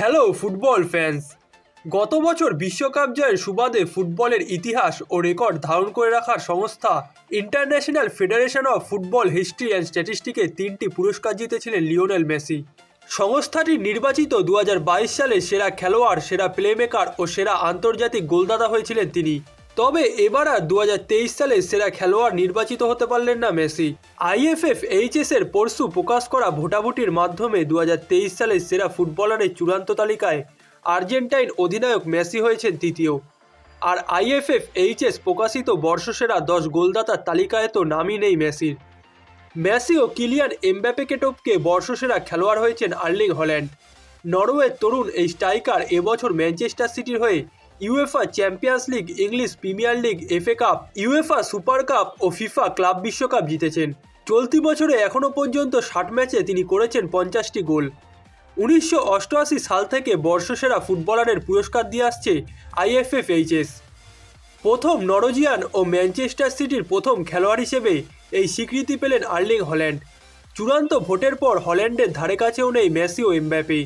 Hello football fans গত বছর বিশ্বকাপ জয়ের সুবাদে ফুটবলের ইতিহাস ও রেকর্ড ধারণ করে রাখার সংস্থা International Federation of Football History and স্ট্যাটিস্টিকে তিনটি পুরস্কার জিতেছিলেন লিওনেল মেসি। সংস্থাটি নির্বাচিত দু হাজার বাইশ সালে সেরা খেলোয়াড়, সেরা প্লেমেকার ও সেরা আন্তর্জাতিক গোলদাতা হয়েছিলেন তিনি। তবে এবার আর দু হাজার তেইশ সালে সেরা খেলোয়াড় নির্বাচিত হতে পারলেন না মেসি। আইএফএফ এইচএস এর পরশু প্রকাশ করা ভোটাভুটির মাধ্যমে দু হাজার তেইশ সালে সেরা ফুটবলারের চূড়ান্ত তালিকায় আর্জেন্টাইন অধিনায়ক মেসি হয়েছেন তৃতীয়। আর আইএফএফ এইচএস প্রকাশিত বর্ষসেরা দশ গোলদাতার তালিকায় তো নামই নেই মেসির। মেসি ও কিলিয়ান এমব্যাপেকে টপকে বর্ষসেরা খেলোয়াড় হয়েছেন আর্লিং হল্যান্ড। নরওয়ের তরুণ এই স্ট্রাইকার এবছর ম্যানচেস্টার সিটির হয়ে UEFA champions league English premier league FA cup UEFA super cup ও ফিফা ক্লাব বিশ্বকাপ জিতেছেন। চলতি বছরে এখনও পর্যন্ত ষাট ম্যাচে তিনি করেছেন পঞ্চাশটি গোল। উনিশশো অষ্টআশি সাল থেকে বর্ষসেরা ফুটবলারের পুরস্কার দিয়ে আসছে আইএফএফ এইচএস প্রথম নরজিয়ান ও ম্যানচেস্টার সিটির প্রথম খেলোয়াড় হিসেবে এই স্বীকৃতি পেলেন আর্লিং হল্যান্ড। চূড়ান্ত ভোটের পর হল্যান্ডের ধারে কাছেও নেই মেসি ও এমব্যাপে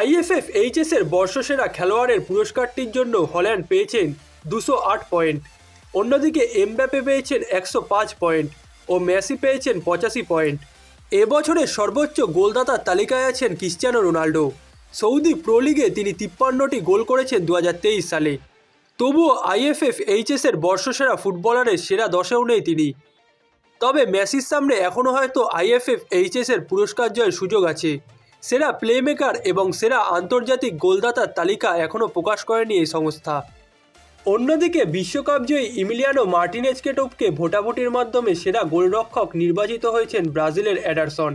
আইএফএফ এইচএস এর বর্ষসেরা খেলোয়াড়ের পুরস্কারটির জন্য হল্যান্ড পেয়েছেন দুশো আট পয়েন্ট। অন্যদিকে এমব্যাপে পেয়েছেন একশো পাঁচ পয়েন্ট ও মেসি পেয়েছেন পঁচাশি পয়েন্ট। এবছরের সর্বোচ্চ গোলদাতার তালিকায় আছেন ক্রিশ্চিয়ানো রোনাল্ডো সৌদি প্রো লিগে তিনি তিপ্পান্নটি গোল করেছেন দু হাজার তেইশ সালে। তবুও আইএফএফ এইচএস এর বর্ষসেরা ফুটবলারের সেরা দশেও নেই তিনি। তবে মেসির সামনে এখনও হয়তো আইএফএফ এইচএস এর পুরস্কার জয়ের সুযোগ আছে। সেরা প্লেমেকার এবং সেরা আন্তর্জাতিক গোলদাতার তালিকা এখনও প্রকাশ করেনি এই সংস্থা। অন্যদিকে বিশ্বকাপ জয়ী ইমিলিয়ানো মার্টিনেজকে টপকে ভোটাভুটির মাধ্যমে সেরা গোলরক্ষক নির্বাচিত হয়েছেন ব্রাজিলের অ্যাডারসন।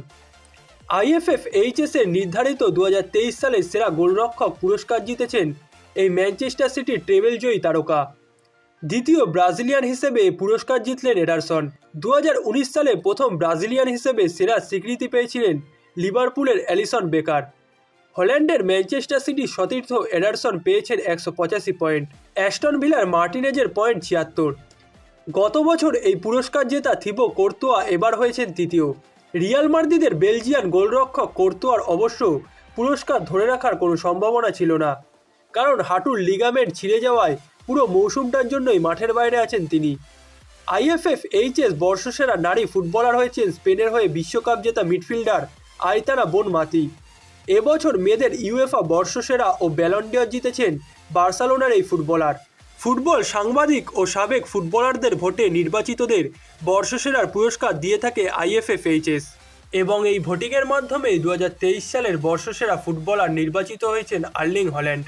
আইএফএফ এইচএস এর নির্ধারিত দু হাজার তেইশ সালে সেরা গোলরক্ষক পুরস্কার জিতেছেন এই ম্যানচেস্টার সিটির ট্রেবেল জয়ী তারকা। দ্বিতীয় ব্রাজিলিয়ান হিসেবে পুরস্কার জিতলেন এডারসন দু হাজার উনিশ সালে প্রথম ব্রাজিলিয়ান হিসেবে সেরা স্বীকৃতি পেয়েছিলেন লিভারপুলের অ্যালিসন বেকার। হল্যান্ডের ম্যানচেস্টার সিটি সতীর্থ এডারসন পেয়েছেন একশো পঁচাশি পয়েন্ট, অ্যাস্টন ভিলার মার্টিনেজের পয়েন্ট ছিয়াত্তর। গত বছর এই পুরস্কার জেতা থিবো কোর্তোয়া, এবার হয়েছেন তৃতীয়। রিয়াল মার্দিদের বেলজিয়ান গোলরক্ষক কোর্তোয়ার অবশ্য পুরস্কার ধরে রাখার কোনো সম্ভাবনা ছিল না। কারণ হাঁটুর লিগামেন্ট ছিঁড়ে যাওয়ায় পুরো মৌসুমটার জন্যই মাঠের বাইরে আছেন তিনি। আইএফএফ এইচএস বর্ষসেরা নারী ফুটবলার হয়েছেন স্পেনের হয়ে বিশ্বকাপ জেতা মিডফিল্ডার আইতানা বোন মাতি এবছর মেয়েদের ইউএফা বর্ষসেরা ও ব্যালন্ডিয়র জিতেছেন বার্সেলোনার এই ফুটবলার। ফুটবল সাংবাদিক ও সাবেক ফুটবলারদের ভোটে নির্বাচিতদের বর্ষসেরার পুরস্কার দিয়ে থাকে আইএফএফ এইচএস এবং এই ভোটিংয়ের মাধ্যমে দু হাজার তেইশ সালের বর্ষসেরা ফুটবলার নির্বাচিত হয়েছেন আর্লিং হল্যান্ড।